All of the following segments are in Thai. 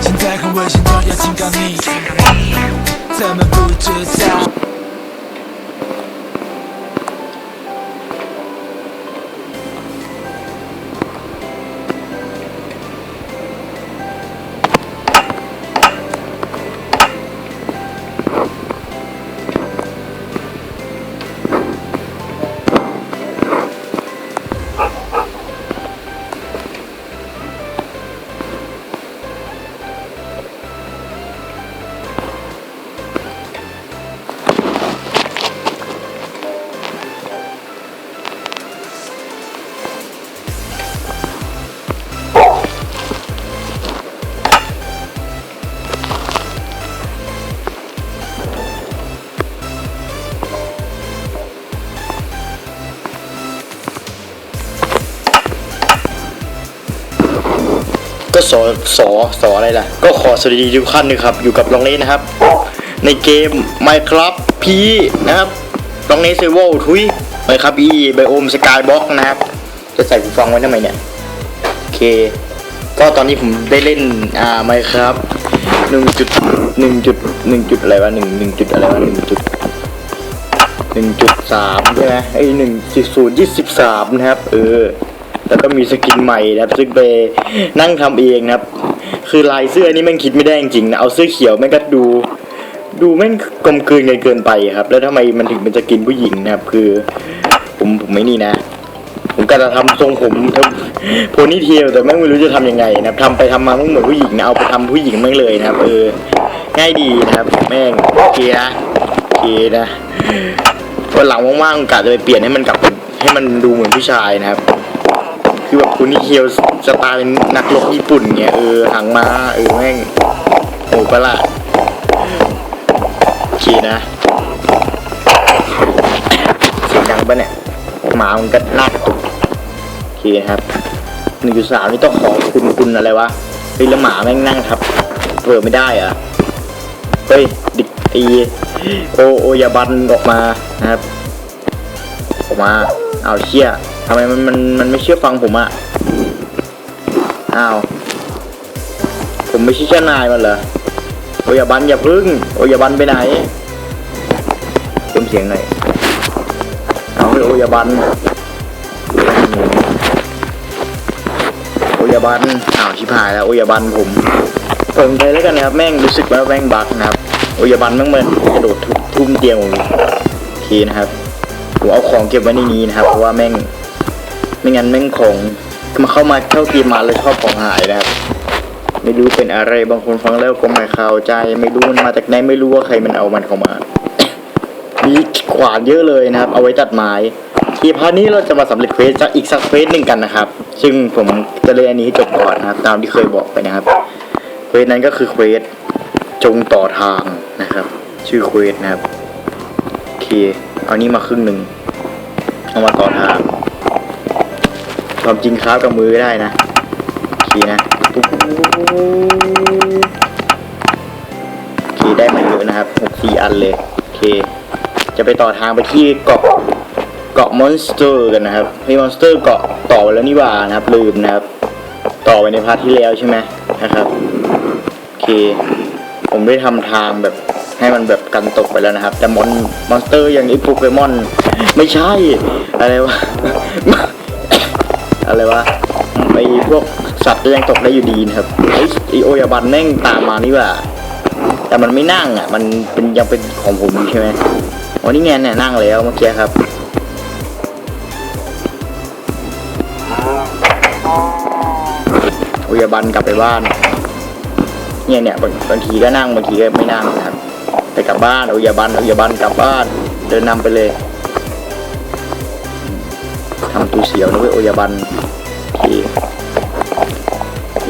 现在很危险，抓要警告你，咱们不知道。 สอสอสออะไรล่ะ ก็ขอสวัสดีทุกท่านนะครับ อยู่กับลองเล่นนะครับ ในเกม Minecraft พีนะครับลองเล่นเซเวลทุย Minecraft พีไบโอมสกายบ็อกนะครับ จะใส่หูฟังไว้ทำไมเนี่ย โอเค ก็ตอนนี้ผมได้เล่นอ่า Minecraft หนึ่งจุดหนึ่งจุดหนึ่งจุดอะไรวะหนึ่งหนึ่งจุดอะไรวะหนึ่งจุดหนึ่งจุดสามใช่ไหมไอหนึ่งจุดศูนย์ยี่สิบสามนะครับ เออ แล้วก็มีสกินใหม่นะครับซึ่งไปนั่งทำเองนะครับ คือลายเสื้อนี่แม่งคิดไม่ได้จริงๆนะเอาเสื้อเขียวแม่งก็ดู ดูแม่งกลมกลืนกันเกินไปครับ แล้วทำไมมันถึงเป็นสกินผู้หญิงนะครับ คือ ผมผมไม่นี่นะ ผมก็จะทำทรงผมทำโพนี่เทียวแต่แม่งไม่รู้จะทำยังไงนะครับทำไปทำมาแม่งเหมือนผู้หญิงนะเอาไปทำผู้หญิงแม่งเลยนะครับเออง่ายดีนะครับ แม่งโอเคนะโอเคนะวันหลังว่างๆกะจะไปเปลี่ยนให้มันกลับให้มันดูเหมือนผู้ชายนะครับ คุณนี่เคียวสไตล์เป็นนักรบญี่ปุ่นเงี้ยเออหางม้าเออแม่งโหปะล่ะโอเคนะเสียงดังปะเนี่ยหมามันก็น่ากระตุกโอเคนะครับหนึ่งจุดสามนี่ต้องขอคุณคุณอะไรวะเฮ้ยแล้วหมาแม่งนั่งทับเปิดไม่ได้อะเฮ้ยดิตีโอโอยาบันออกมานะครับออกมาเอาเชี่ยทำไมมันมันมันไม่เชื่อฟังผมอะ อ้าว ผมไม่ใช่เจ้านายมันเหรอโอยาบันอย่าพึ่งโอยาบันไปไหนเติมเสียงหน่อยเอาให้โอยาบันโอยาบันอ้าวชิบหายแล้วโอยาบันผมเปิดไปแล้วกันนะครับแม่งรู้สึกว่าแม่งบักนะครับโอยาบันแม่งมันกระโดดทุบทุ่มเตียงผมโอเคนะครับผมเอาของเก็บไว้ในนี้นะครับเพราะว่าแม่งไม่งั้นแม่งของ มาเข้ามาเข้าทีมมาแล้วชอบของหายนะครับ ไม่รู้เป็นอะไรบางคนฟังแล้วก็ไม่เข้าใจ ไม่รู้มันมาจากไหนไม่รู้ว่าใครมันเอามันเข้ามา มีขวานเยอะเลยนะครับ เอาไว้ตัดไม้ทีพาร์ทนี้เราจะมาสำเร็จเควสจากอีกสักเควสหนึ่งกันนะครับ ซึ่งผมจะเล่นอันนี้ให้จบก่อนนะครับ ตามที่เคยบอกไปนะครับเควสนั้นก็คือเควสจงต่อทางนะครับ ชื่อเควสนะครับโอเคเอานี้มาครึ่งหนึ่งเอามาต่อทาง ความจริงครับกับมือได้นะโอเคนะปุ๊บโอเคได้มาเยอะนะครับหกสี่อันเลยโอเค จะไปต่อทางไปที่เกาะเกาะมอนสเตอร์กันนะครับเฮ้ยมอนสเตอร์เกาะต่อไปแล้วนี่ว่านะครับลืมนะครับ ต่อไปในพาร์ทที่แล้วใช่ไหมนะครับโอเค ผมได้ทำทางแบบให้มันแบบกันตกไปแล้วนะครับ แต่มอนมอนสเตอร์อย่างไอ้โปเกมอน ไม่ใช่ อะไรวะ อะไรวะไอพวกสัตว์ก็ยังตกได้อยู่ดีนะครับไอไอโอยาบันแม่งตามมานี่ว่า แต่มันไม่นั่งอะ มันเป็นยังเป็นของผมใช่ไหมวันนี้ไงเนี่ยนั่งแล้วเมื่อกี้ครับโอยาบันกลับไปบ้าน เนี่ยเนี่ยบางบางทีก็นั่งบางทีก็ไม่นั่งนะครับไปกลับบ้านโอยาบันโอยาบันกลับบ้าน เดินนำไปเลย ทำตูเสียวนะเว้ยโอยาบันเค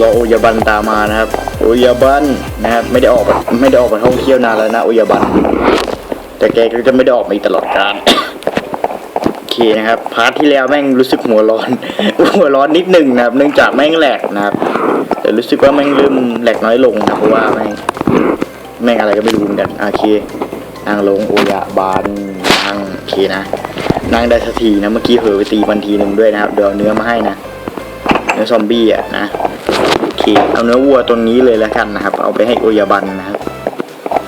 รอโอยาบันตามมานะครับ โอยาบันนะครับไม่ได้ออกไม่ได้ออกไปท่องเที่ยวนานแล้วนะโอยาบันแต่แกก็จะไม่ได้ออกมาอีกตลอดกาลโอเคนะครับพาร์ทที่แล้วแม่งรู้สึกหัวร้อน หัวร้อนนิดหนึ่งนะครับ เนื่องจากแม่งแหลกนะครับแต่รู้สึกว่าแม่งเริ่มแหลกน้อยลงนะเพราะว่าแม่งแม่งอะไรก็ไม่รู้เหมือนกันโอเคนั่งลงโอยะบานนั่งโอเคนะ นั่งได้สักทีนะ เมื่อกี้เหอไปตีมันทีหนึ่งด้วยนะครับ เดี๋ยวเนื้อมาให้นะ เนื้อซอมบี้อะนะ โอเค เอาเนื้อวัวตัวนี้เลยแล้วกันนะครับ เอาไปให้โอยาบันนะครับ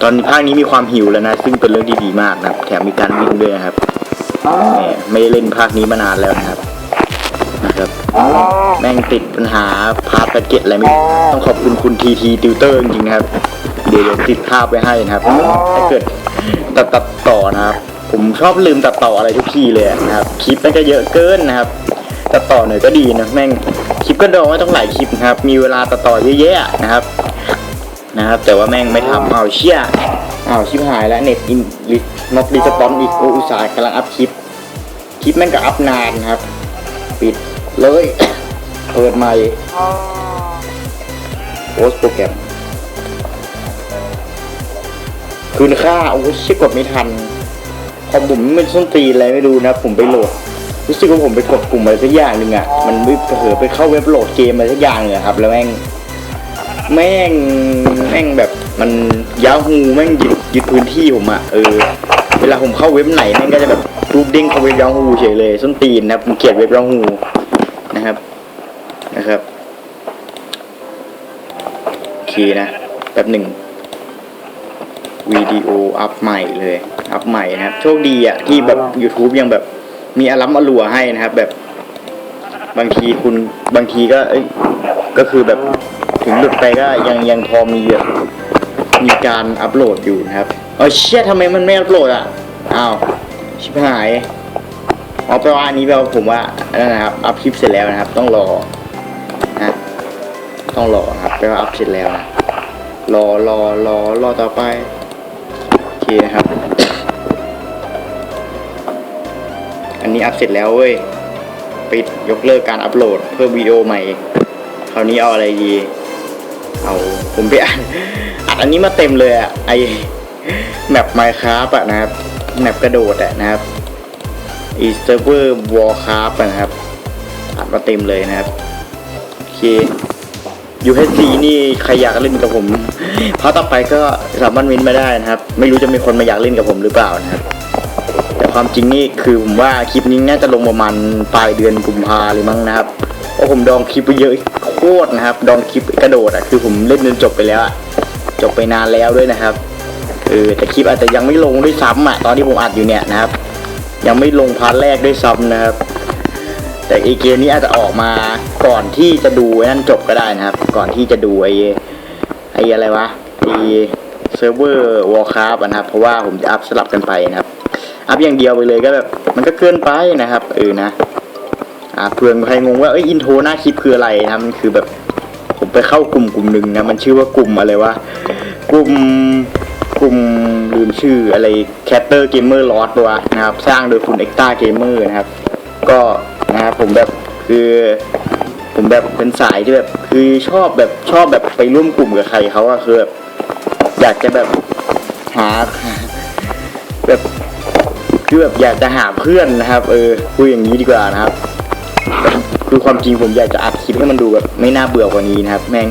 ตอนภาคนี้มีความหิวแล้วนะ ซึ่งเป็นเรื่องที่ดีมากนะครับ แถมมีการวิ่งด้วยนะครับไม่ได้เล่นภาคนี้มานานแล้วนะครับ นะครับ แม่งติดปัญหาพาร์ทแพ็กเกจอะไรไม่ต้องขอบคุณคุณทีทีติวเตอร์จริงๆนะครับ เดี๋ยวเดี๋ยวติดภาพไว้ให้นะครับ ถ้าเกิดตัดตัดต่อนะครับ ผมชอบลืมตัดต่ออะไรทุกทีเลยนะครับคลิปมันก็เยอะเกินนะครับ ตัดต่อหน่อยก็ดีนะแม่งคลิปก็ดองไว้ต้องหลายคลิปนะครับ มีเวลาตัดต่อเยอะแยะนะครับนะครับ แต่ว่าแม่งไม่ทำเอาเชี่ยเอาชิบหายแล้วเน็ตอินลินอกรีสปอนอีกโออุตสาห์กำลังอัพคลิปคลิปแม่งก็อัพนานนะครับ ปิดเลยเปิดใหม่โพสโปรแกรมคืนค่าโอ้ชี่ยกดไม่ทัน คอผมมันส้นตีนอะไรไม่รู้นะ ผมไปโหลด รู้สึกว่าผมไปกดกลุ่มอะไรสักอย่างหนึ่งอะ มันไม่เผลอไปเข้าเว็บโหลดเกมอะไรสักอย่างเลยครับ แล้วแม่ง แม่งแม่งแบบมันยาฮูแม่งยึดยึดพื้นที่ผมอะ เออ เวลาผมเข้าเว็บไหนแม่งก็จะแบบรูปเด้งเข้าเว็บยาฮูเฉยเลยส้นตีนนะครับผมเกลียดเว็บยาฮูนะครับนะครับโอเคนะแป๊บหนึ่ง วิดีโออัพใหม่เลย อัพใหม่นะครับ โชคดีอะที่แบบ YouTube ยังแบบมีอลัมอลัวให้นะครับ แบบบางทีคุณบางทีก็เอ้ยก็คือแบบถึงหลุดไปก็ยังยังพอมีแบบมีการอัพโหลดอยู่นะครับเออเชี่ยทำไมมันไม่อัพโหลดอะอ้าวชิบหายเอ๋อแปลว่าอันนี้แปลว่าผมว่านั่นนะครับอัพคลิปเสร็จแล้วนะครับ ต้องรอนะต้องรอครับแปลว่าอัพเสร็จแล้วนะรอรอรอรอต่อไป เคนะครับ อันนี้อัพเสร็จแล้วเว้ย ปิดยกเลิกการอัพโหลด เพิ่มวิดีโอใหม่ คราวนี้เอาอะไรดี เอาผมไปอ่านอัดอันนี้มาเต็มเลยอะไอแมปไมค์คราฟอะนะครับ แมปกระโดดอะนะครับอีสเซอร์เวอร์วอลคราฟนะครับอัดมาเต็มเลยนะครับ โอเค UHC นี่ใครอยากเล่นกับผม เพราะต่อไปก็สามารถว้นมาได้นะครับ ไม่รู้จะมีคนมาอยากเล่นกับผมหรือเปล่านะครับ แต่ความจริงนี่คือผมว่าคลิปนี้น่าจะลงประมาณปลายเดือนกุมภาเลยมั้งนะครับเพราะผมดองคลิปไปเยอะโคตรนะครับ ดองคลิปกระโดดอะคือผมเล่นจนจบไปแล้วอะจบไปนานแล้วด้วยนะครับเออแต่คลิปอาจจะยังไม่ลงด้วยซ้ำอะตอนที่ผมอัดอยู่เนี่ยนะครับ ยังไม่ลงพาร์ทแรกด้วยซ้ำนะครับ แต่ไอเกมนี้อาจจะออกมาก่อนที่จะดูไอ้นั่นจบก็ได้นะครับ ก่อนที่จะดูไอไออะไรวะไอเซิร์ฟเวอร์วอลคราฟนะครับ เพราะว่าผมจะอัพสลับกันไปนะครับอัพอย่างเดียวไปเลยก็แบบมันก็เกินไปนะครับเออนะอ่าเพื่อนใครงงว่าเอ้ยอินโทรหน้าคลิปคืออะไรนะมันคือแบบผมไปเข้ากลุ่มกลุ่มหนึ่งนะมันชื่อว่ากลุ่มอะไรวะกลุ่มกลุ่มลืมชื่ออะไรแคตเตอร์เกมเมอร์ลอสตัวนะครับ สร้างโดยคุณเอ็กตาเกมเมอร์นะครับ ก็นะครับผมแบบคือผมแบบเป็นสายที่แบบคือชอบแบบชอบแบบไปร่วมกลุ่มกับใครเขาอะคือแบบอยากจะแบบหาแบบคือแบบอยากจะหาเพื่อนนะครับ เออพูดอย่างนี้ดีกว่านะครับ คือความจริงผมอยากจะอัดคลิปให้มันดูแบบไม่น่าเบื่อกว่านี้นะครับ แม่ง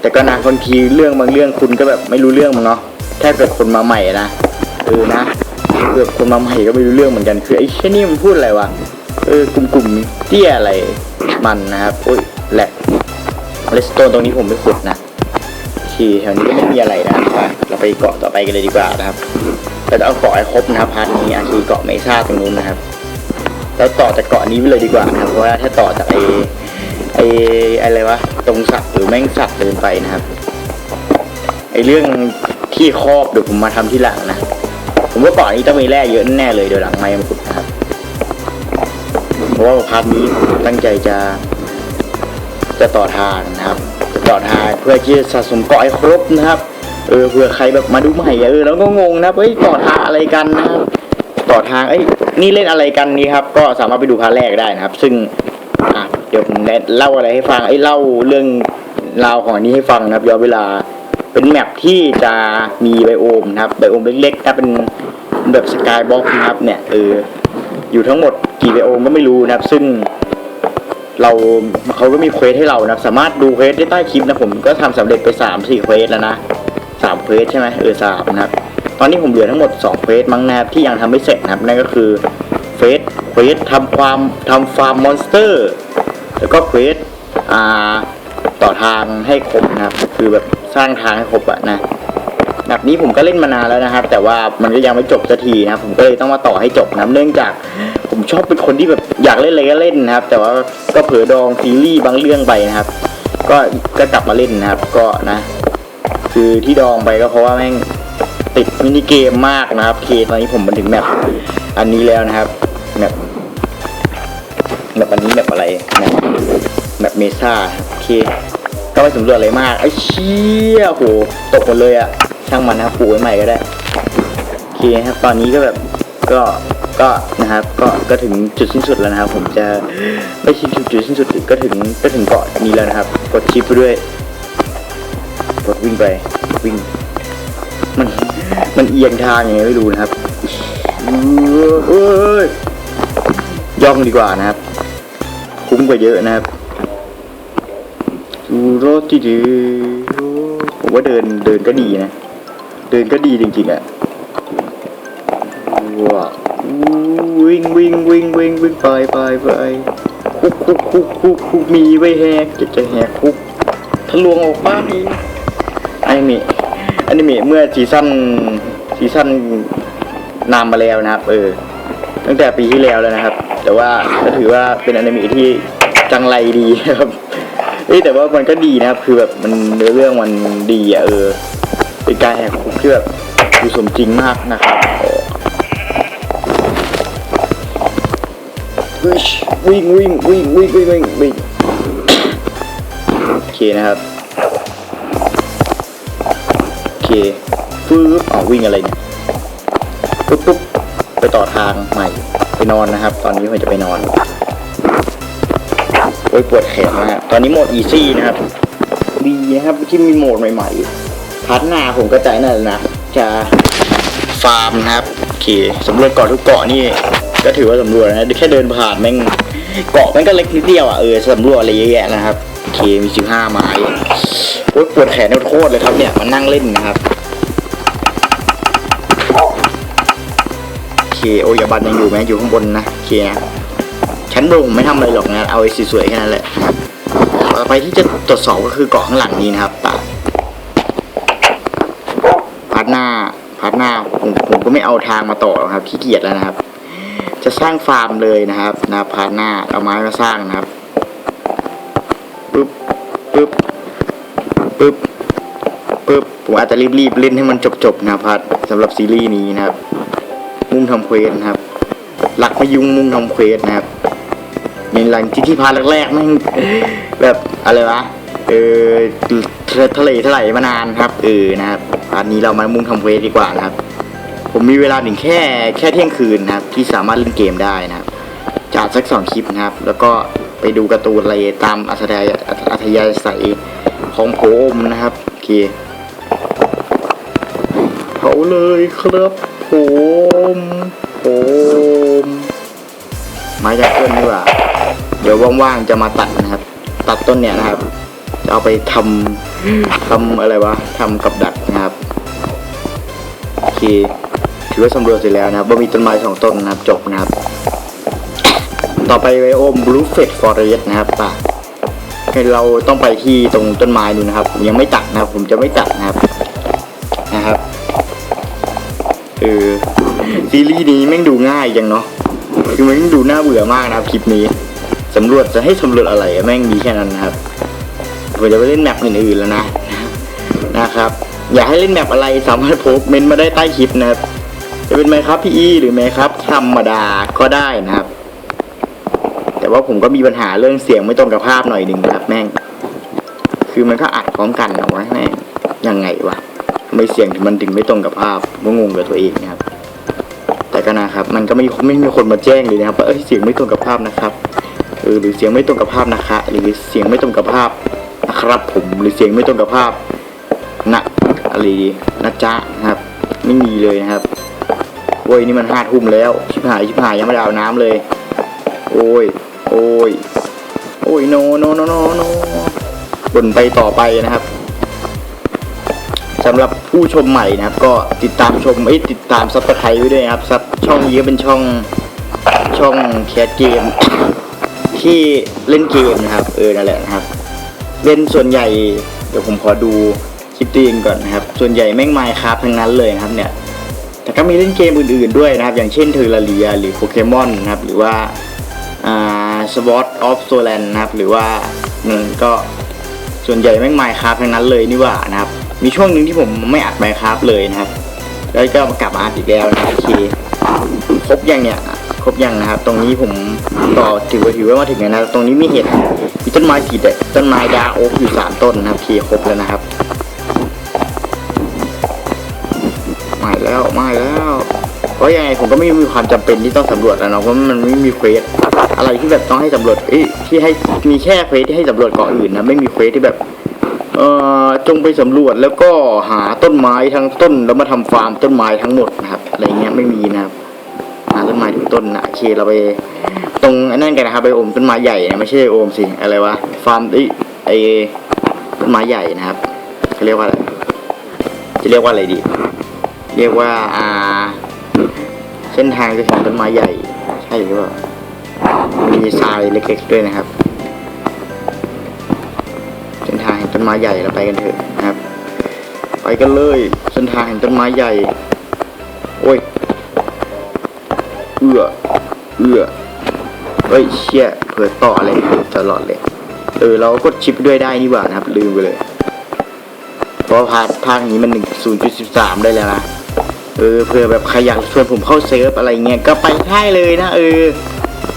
แต่ก็นะบางทีเรื่องบางเรื่องคุณก็แบบไม่รู้เรื่องมั้งเนาะแค่เกิดคนมาใหม่นะเออนะเกิดคนมาใหม่ก็ไม่รู้เรื่องเหมือนกันคือไอ้แค่นี้มันพูดอะไรวะ เออกลุ่มๆเตี้ยอะไรมันนะครับโอ้ยแหลกเลสโตนตรงนี้ผมไม่ขุดนะโอเคแถวนี้ก็ไม่มีอะไรนะครับไปเราไปเกาะต่อไปกันเลยดีกว่านะครับเราจะเอาเกาะให้ครบนะครับพาร์ทนี้อาคือเกาะเมซ่าตรงนู้นนะครับแล้วต่อจากเกาะนี้ไปเลยดีกว่านะครับเพราะว่าถ้าต่อจากไอ้ไอ้อะไรวะตรงสัตว์หรือแม่งสัตว์เดินไปนะครับไอ้เรื่องที่ครอบเดี๋ยวผมมาทำที่หลังนะผมว่าเกาะนี้ต้องมีแร่เยอะแน่เลยเดี๋ยวหลังไม้มาขุดนะครับ ราะว่าพาร์ทนี้ผมตั้งใจจะจะต่อทางนะครับ จะต่อทางเพื่อที่จะสะสมเกาะให้ครบนะครับเออเผื่อใครแบบมาดูใหม่เออแล้วก็งงนะเอ้ยต่อทางอะไรกันนะครับต่อทางเอ้ยนี่เล่นอะไรกันนี่ครับ ก็สามารถไปดูพาร์ทแรกได้นะครับ ซึ่งอะเดี๋ยวผมเล่าอะไรให้ฟังไอ้เล่าเรื่องราวของอันนี้ให้ฟังนะครับย้อนเวลาเป็นแมปที่จะมีไบโอมนะครับไบโอมเล็กๆนะเป็นแบบสกายบ็อกนะครับเนี่ยเอออยู่ทั้งหมด กี่ไบโอก็ไม่รู้นะครับ ซึ่งเราเขาก็มีเควสให้เรานะสามารถดูเควสได้ใต้คลิปนะผมก็ทำสำเร็จไปสามสี่เควสแล้วนะสามเควสใช่ไหมเออสามนะครับตอนนี้ผมเหลือทั้งหมดสองเควสมั้งนะครับที่ยังทำไม่เสร็จนะครับนั่นก็คือเฟสเควสทำความทำฟาร์มมอนสเตอร์ แล้วก็เควสอ่าต่อทางให้ครบนะครับ คือแบบสร้างทางให้ครบอะนะแบบนี้ผมก็เล่นมานานแล้วนะครับ แต่ว่ามันก็ยังไม่จบสักทีนะผมก็เลยต้องมาต่อให้จบนะเนื่องจาก ผมชอบเป็นคนที่แบบอยากเล่นอะไรก็เล่นนะครับ แต่ว่าก็เผลอดองซีรีส์บางเรื่องไปนะครับ ก็ก็กลับมาเล่นนะครับ ก็นะ คือที่ดองไปก็เพราะว่าแม่งติดมินิเกมมากนะครับเคตอนนี้ผมมาถึงแมปอันนี้แล้วนะครับแมปแมปอันนี้แมปอะไรแมปแมปเมซ่าโอเคก็ไม่สำรวจอะไรมากไอ้เชี่ยโหตกหมดเลยอะช่างมันนะครับปูไว้ใหม่ก็ได้โอเคครับตอนนี้ก็แบบก็ ก็นะครับก็ก็ถึงจุดสิ้นสุดแล้วนะครับ ผมจะไม่ชิดจุดสิ้นสุดก็ถึงก็ถึงเกาะนี้แล้วนะครับ กดชิปไปด้วยกดวิ่งไปวิ่ง มันมันเอียงทางยังไงไม่รู้นะครับเอ้ยย่องดีกว่านะครับ คุ้มกว่าเยอะนะครับดูรถดีดีผมว่าเดินเดินก็ดีนะ เดินก็ดีจริงๆอะ่ะว้า วิ่งวิ่งวิ่งวิ่งวิ่งไปไปไปคุกคุกคุกคุกคุกมีไว้แหกจะจะแหกคุกทะลวงออกบ้านนี้อนิเมะอนิเมะเมื่อซีซั่นซีซั่นนานมาแล้วนะครับ เออ ตั้งแต่ปีที่แล้วแล้วนะครับ แต่ว่าก็ถือว่าเป็นอนิเมะที่จังไรดีครับเอ้แต่ว่ามันก็ดีนะครับ คือแบบมันเนื้อเรื่องมันดีอะเออเป็นการแหกคุกที่แบบดูสมจริงมากนะครับ วิ่งวิ่งวิ่งวิ่งวิ่งวิ่งวิ่งโอเคนะครับโอเคฟื้บเอวิ่งอะไรเนี่ยปุ๊บปุ๊บไปต่อทางใหม่ไปนอนนะครับ ตอนนี้ผมจะไปนอนโอ้ยปวดแขนมากตอนนี้โหมดอีซี่นะครับดีนะครับที่มีโหมดใหม่ๆพัฒนาผมก็ใจนั่นแหละนะจะฟาร์มนะครับโอเคสำรวจเกาะทุกเกาะนี่ ก็ถือว่าสำรวจนะแค่เดินผ่านแม่งเกาะแม่งก็เล็กนิดเดียวอะเออสำรวจอะไรเยอะแยะนะครับโอเคมีสิบห้าไม้โอ๊ยปวดแขนโคตรเลยครับเนี่ยมานั่งเล่นนะครับโอเคโอ้ยาบันยังอยู่ไหมอยู่ข้างบนนะโอเคนะชั้นบนผมไม่ทำอะไรหรอกนะเอาไอ้สวยๆแค่นั้นแหละต่อไปที่จะตรวจสอบก็คือเกาะข้างหลังนี้นะครับปะพัดหน้าพัดหน้าผมผมก็ไม่เอาทางมาต่อครับขี้เกียจแล้วนะครับ จะสร้างฟาร์มเลยนะครับนะพัดหน้าเอาไม้มาสร้างนะครับปึ๊บปึ๊บปึ๊บปึ๊บผมอาจจะรีบๆเล่นให้มันจบๆนะพัดสำหรับซีรีส์นี้นะครับ มุ่งทำเควสนะครับรักไม่ยุ่งมุ่งทำเควสนะครับในหลังที่ที่พาร์ทแรกๆม่งแบบอะไรวะเออทะเลทลายมานานครับเออนะครับพาร์ทนี้เรามามุ่งทำเควสดีกว่านะครับ ผมมีเวลาถึงแค่แค่เที่ยงคืนนะครับ ที่สามารถเล่นเกมได้นะครับจัดสักสองคลิปนะครับ แล้วก็ไปดูการ์ตูนอะไรตามอัธยาอัธยาศัยของผมนะครับโอเคเผาเลยครับผมผมไม้จากต้นดีกว่า เดี๋ยวว่างๆจะมาตัดนะครับ ตัดต้นเนี้ยนะครับ จะเอาไปทำทำอะไรวะทำกับดักนะครับโอเค ถือว่าสำรวจเสร็จแล้วนะครับว่ามีต้นไม้สองต้นนะครับจบนะครับ ต่อไปไวโอมบลูเฟตฟอเรสนะครับป่ะให้เราต้องไปที่ตรงต้นไม้ดูนะครับผมยังไม่ตัดนะครับ ผมจะไม่ตัดนะครับนะครับเออซีรีส์นี้แม่งดูง่ายจังเนาะคือมันดูน่าเบื่อมากนะครับคลิปนี้สำรวจจะให้สำรวจอะไรแม่งมีแค่นั้นนะครับผมจะไปเล่นแมปอื่นๆแล้วนะนะครับ อยากให้เล่นแมปอะไรสามารถโพสเมนต์มาได้ใต้คลิปนะครับ จะเป็นไมครับพี่อีหรือไมครับธรรมดาก็ได้นะครับ แต่ว่าผมก็มีปัญหาเรื่องเสียงไม่ตรงกับภาพหน่อยหนึ่งครับแม่ง คือมันก็อัดพร้อมกันเอาไว้แม่งยังไงวะทำไมเสียงถึงมันถึงไม่ตรงกับภาพก็งงกับตัวเองนะครับ แต่ก็นะครับ มันก็ไม่ไม่มีคนมาแจ้งเลยนะครับว่าเอ้ยเสียงไม่ตรงกับภาพนะครับเออหรือเสียงไม่ตรงกับภาพนะคะ หรือเสียงไม่ตรงกับภาพนะครับ ผมหรือเสียงไม่ตรงกับภาพนะอะไรนะจ๊ะนะครับ ไม่มีเลยนะครับ โว้ยนี่มันห้าทุ่มแล้ว ชิบหายชิบหายยังไม่ได้อาบน้ำเลย โอ้ย โอ้ย โอ้ยโนโนโนโนโนบนไปต่อไปนะครับสำหรับผู้ชมใหม่นะครับ ก็ติดตามชมไอ้ติดตามซับสไครต์ไว้ด้วยครับซับช่องนี้ก็เป็นช่องช่องแคสเกม ที่เล่นเกมนะครับ เออนั่นแหละนะครับ เล่นส่วนใหญ่ เดี๋ยวผมขอดูคลิปตัวเองก่อนนะครับ ส่วนใหญ่แม่งไมค์ครับทั้งนั้นเลยนะครับเนี่ย แต่ก็มีเล่นเกมอื่นๆด้วยนะครับ อย่างเช่นเทอร์เรียหรือโปเกมอนนะครับ หรือว่าสวอตออฟโซแลนนะครับ หรือว่าอืมก็ส่วนใหญ่แม่งไมค์ครับทั้งนั้นเลยนี่ว่านะครับ มีช่วงหนึ่งที่ผมไม่อัดไมค์ครับเลยนะครับ แล้วก็กลับมาอัดอีกแล้วนะครับโอเคครบยังเนี่ยครบยังนะครับ ตรงนี้ผมต่อถือว่าถือว่ามาถึงแล้วนะตรงนี้มีเห็ดมีต้นไม้สีแดงต้นไม้ดาโอ๊กอยู่สามต้นนะครับโอเคครบแล้วนะครับ มาแล้วมาแล้วเพราะยังไงผมก็ไม่มีความจำเป็นที่ต้องสำรวจแล้วเนาะเพราะมันไม่มีเควสอะไรที่แบบต้องให้สำรวจเอ้ยที่ให้มีแค่เควสที่ให้สำรวจเกาะอื่นนะไม่มีเควสที่แบบเอ่อจงไปสำรวจแล้วก็หาต้นไม้ทั้งต้นแล้วมาทำฟาร์มต้นไม้ทั้งหมดนะครับอะไรเงี้ยไม่มีนะครับหาต้นไม้ทุกต้นนะโอเคเราไป ตรงนั่นกันนะครับไปโอมต้นไม้ใหญ่นะไม่ใช่โอมสิอะไรวะฟาร์มไอ้ไอ้ต้นไม้ใหญ่นะครับเขาเรียกว่าอะไรจะเรียกว่าอะไรดี เรียกว่าอ่า เส้นทางจะถึงต้นไม้ใหญ่ ใช่หรือเปล่า มีทรายเล็กๆด้วยนะครับ เส้นทางแห่งต้นไม้ใหญ่เราไปกันเถอะนะครับ ไปกันเลย เส้นทางแห่งต้นไม้ใหญ่ โอ้ย เอื้อ เอื้อเฮ้ยเชี่ยเผื่อต่ออะไรตลอดเลย เออเราก็กดชิปด้วยได้นี่หว่านะครับ ลืมไปเลย เพราะว่าพาร์ทภาคนี้มันหนึ่งศูนย์จุดสิบสามได้แล้วนะ เออเผื่อแบบใครอยากชวนผมเข้าเซิร์ฟอะไรเงี้ยก็ไปได้เลยนะ เออ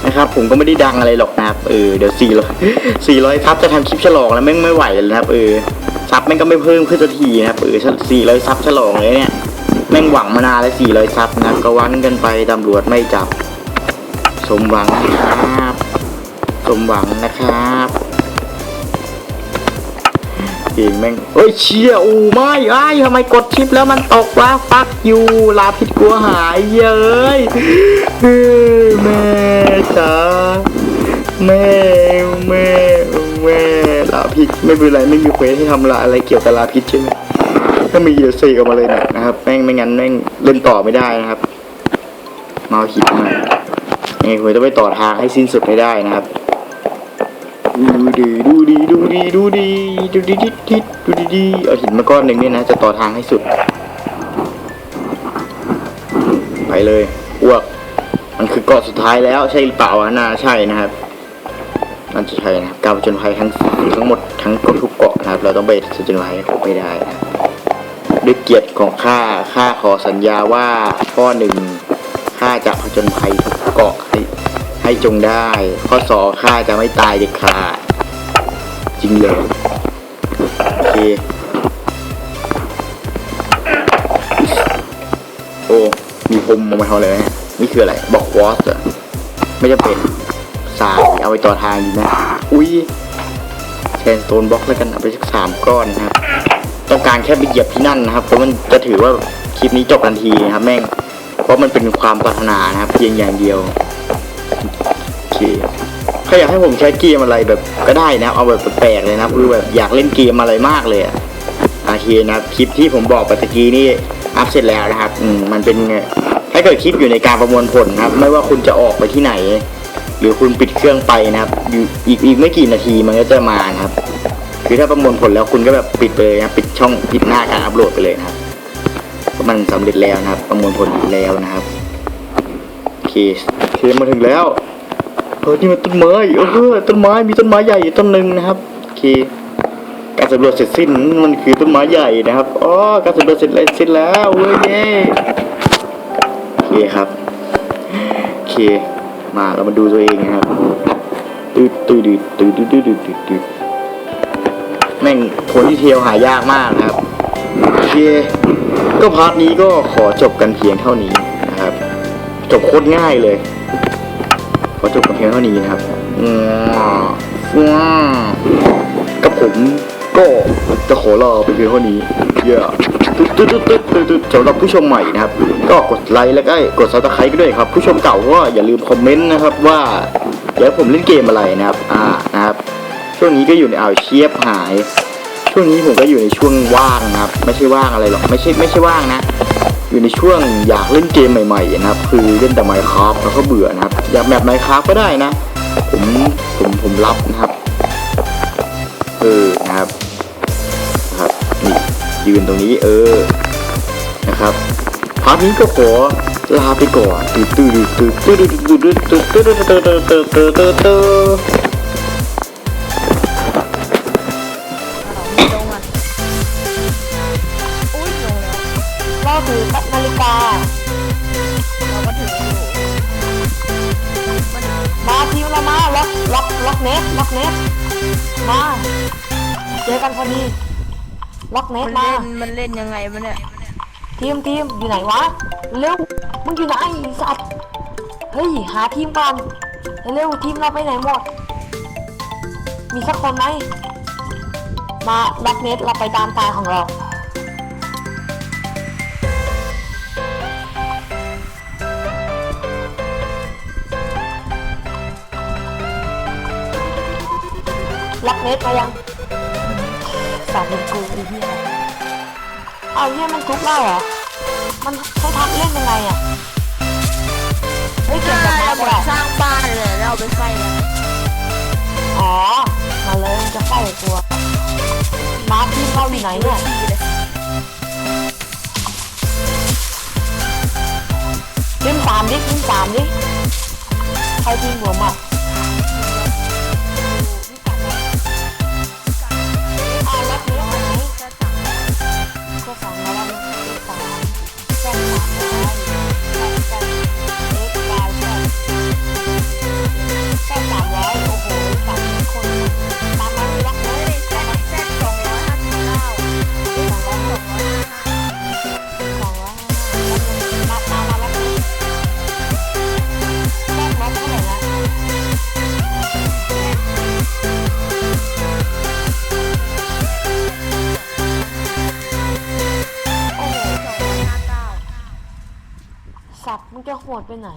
นะครับ ผมก็ไม่ได้ดังอะไรหรอกนะครับเออเดี๋ยวสี่ร้อยสี่ร้อยซับจะทำคลิปฉลองแล้วแม่งไม่ไหวเลยนะครับ เออซับแม่งก็ไม่เพิ่มขึ้นสักทีนะครับเออสี่ร้อยซับฉลองเลยเนี่ยแม่งหวังมานานแล้วสี่ร้อยซับนะก็วันกันไปตำรวจไม่จับ สมหวังนะครับ สมหวังนะครับ เก่งแม่งเอ้ยเชี่ยอูไม่ไอ้ทำไมกดชิปแล้วมันตกวะฟักอยู่ลาผิดกลัวหายเย้ยแม่จ๋าแม่แม่แม่ลาผิดไม่เป็นไรไม่มีเควสให้ทำละอะไรเกี่ยวกับลาผิดใช่ไหมถ้ามีเดี๋ยวเสกออกมาเลยเนี่ยนะครับแม่งไม่งั้นแม่งเล่นต่อไม่ได้นะครับ มาเอาหินมายังไงผมจะไปต่อทางให้สิ้นสุดให้ได้นะครับ ดูดีดูดีดูดีดูดีดูดีดิดิดูดีดีเอาหินมาก้อนหนึ่งเนี่ยนะ จะต่อทางให้สุด ไปเลยอ้วก มันคือเกาะสุดท้ายแล้วใช่หรือเปล่าวะน่าใช่นะครับน่าจะใช่นะครับการผจญภัยทั้งทั้งหมดทั้งทุกเกาะนะครับ เราต้องไปผจญภัยไม่ได้นะด้วยเกียรติของข้าข้าขอสัญญาว่าข้อหนึ่งข้าจะผจญภัยทุกเกาะให้ ให้จงได้ ข้อสอข้าจะไม่ตายเด็ดขาดจริงเลยโอเคโอ้มีพรมออกมาเท่าไหร่เนี่ยนี่คืออะไรบอกวอสอะไม่จะเป็นสายเอาไปต่อทางดีนะ อุ้ยแชนโซนบล็อกแล้วกันเอาไปสักสามก้อนนะครับ ต้องการแค่ไปเหยียบที่นั่นนะครับเพราะมันจะถือว่าคลิปนี้จบทันทีนะครับแม่งเพราะมันเป็นความปรารถนานะครับเพียงอย่างเดียว เคถ้าอยากให้ผมใช้เกมอะไรแบบก็ได้นะ เอาแบบแปลกๆเลยนะคือแบบอยากเล่นเกมอะไรมากเลยอะโอเคนะคลิปที่ผมบอกไปตะกี้นี่อัพเสร็จแล้วนะครับอืมมันเป็นถ้าเกิดคลิปอยู่ในการประมวลผลนะครับ ไม่ว่าคุณจะออกไปที่ไหน หรือคุณปิดเครื่องไปนะครับอยู่อีกอีกไม่กี่นาทีมันก็จะมานะครับคือถ้าประมวลผลแล้วคุณก็แบบปิดไปเลยนะปิดช่องปิดหน้าการอัพโหลดไปเลยนะครับมันสำเร็จแล้วนะครับ ประมวลผลแล้วนะครับโอเคเคมาถึงแล้ว เออนี่มันต้นไม้เออต้นไม้มีต้นไม้ใหญ่ต้นหนึ่งนะครับโอเคการสำรวจเสร็จสิ้นมันคือต้นไม้ใหญ่นะครับอ๋อการสำรวจเสร็จสิ้นแล้วเว้ยเย้โอเคครับโอเค มาเรามาดูตัวเองนะครับตืดตืดตืดตืดตืดตืดตืดแม่งผลที่เทียวหายากมากนะครับโอเคก็พาร์ทนี้ก็ขอจบกันเพียงเท่านี้นะครับ จบโคตรง่ายเลย อจบกันเพียงเท่านี้นะครับว้ากับผมก็จะขอลาไปเพียงเท่านี้เย้ตึ๊ดตึ๊ดตึ๊ดตึ๊ดตึ๊ดตึ๊ดสำหรับผู้ชมใหม่นะครับ ก็กดไลค์แล้วก็กดซับสไครต์ด้วยครับ ผู้ชมเก่าก็อย่าลืมคอมเมนต์นะครับว่าอยากให้ผมเล่นเกมอะไรนะครับ อ่านะครับ ช่วงนี้ก็อยู่ในอ่าวเชียบหาย ช่วงนี้ผมก็อยู่ในช่วงว่างนะครับ ไม่ใช่ว่างอะไรหรอก ไม่ใช่ไม่ใช่ว่างนะ อยู่ในช่วงอยากเล่นเกมใหม่ๆนะครับ คือเล่นแต่ Minecraft แล้วก็เบื่อนะครับ อยากแบบ Minecraft ก็ได้นะ ผมผมผมรับนะครับเออนะครับนะครับนี่ยืนตรงนี้เออนะครับพาร์ทนี้ก็ขอลาไปก่อนตื่นตื่นตื่นตื่นตื่นตื่นตื่นตื่นตื่นตื่นตื่นตื่นตื่น เราถือนาฬิกา เราก็ถึงอยู่มันมาทีมเรามาล็อกล็อกล็อกเน็ตล็อกเน็ตมาเจอกันพอดีล็อกเน็ตมันมาเล่นมันเล่นยังไงมันเนี่ยทีมทีมอยู่ไหนวะเร็วมึงอยู่ไหนไอ้สัตว์เฮ้ยหาทีมก่อนเร็วทีมเราไปไหนหมด มีสักคนไหมมาล็อกเน็ตเราไปตามตาของเรา ล็อกเน็ตมายังสามเป็นกูไอ้เหี้ยเอาเหี้ยมันทุบได้เหรอ มันเขาทำเล่นยังไงอะเฮ้ยเก็บถ้าแบบเราน้ำเหก็ได้มือนสร้างบ้านเลยแล้วเอาไปไฟเลยอ๋อ มาเลยมันจะเข้าตัวมาทีมเราอยู่ไหนเนี่ยที่เลยทีมสามดิทีมสามดิใครทีมผมอะ ที่สองระวังมือที่สามแจ้ง มดไปไหน